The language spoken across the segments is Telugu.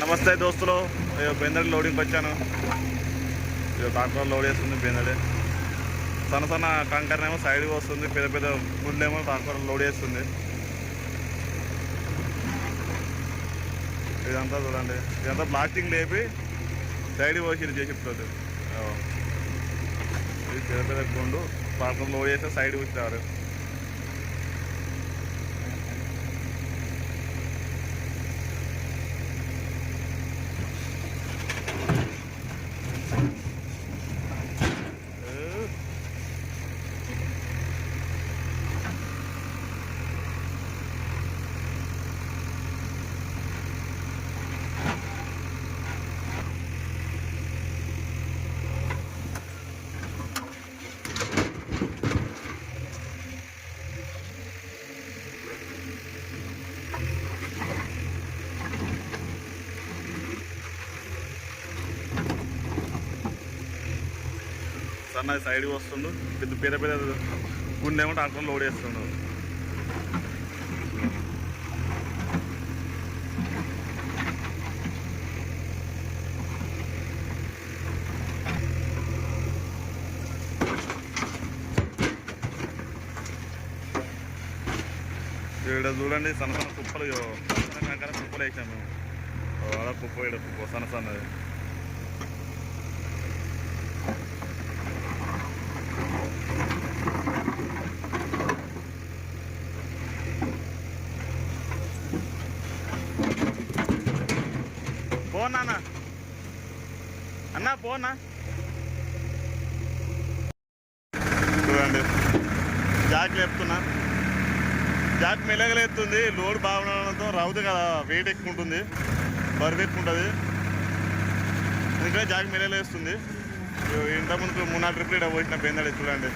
నమస్తే దోస్తులు. బెందడి లోడింగ్కి వచ్చాను ట్రాక్టర్ లోడ్ చేస్తుంది బెందడి. సన్న సన్న కంకర్ ఏమో సైడ్కి వస్తుంది పెద్ద పెద్ద గుళ్ళేమో ట్రాక్టర్ లోడ్ చేస్తుంది ఇదంతా చూడండి. ఇదంతా ప్లాస్టింగ్ లేపి సైడ్ పోసి ఇప్పుడు ఇది పెద్ద పెద్ద గుండు. ట్రాక్టర్ లోడ్ చేస్తే సైడ్కి వచ్చారు సన్న సైడ్కి వస్తుండు. పెద్ద పెద్ద పెద్ద గుండెమో ట్రాక్టర్ లోడ్ చేస్తుండు ఇక్కడ చూడండి సన్న సన్న కుప్పలు సన్న కంకర కుప్పలు వేసాము ఆడ కుప్ప ఇక్కడ కుప్ప సన్న సన్నది. పోనా అన్న అన్న. పోనా చూడండి జాక్ లేపుతున్నా జాక్ మెలగలేస్తుంది లోడ్ బాగుండడంతో రౌదు కదా వెయిట్ ఎక్కువ ఉంటుంది. బరువు ఎక్కువ ఉంటుంది. అందుకనే జాక్ మెలగలేస్తుంది ఇంతకు ముందు మూడు నాలుగు ట్రిప్లు ఇక్కడ పోసిన బెందడి చూడండి.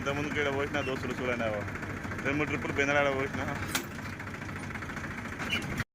ఇంతకుముందుకు ఇక్కడ పోసిన దోస్తులు చూడండి రెండు మూడు ట్రిప్పులు బెందలాడ పోసిన.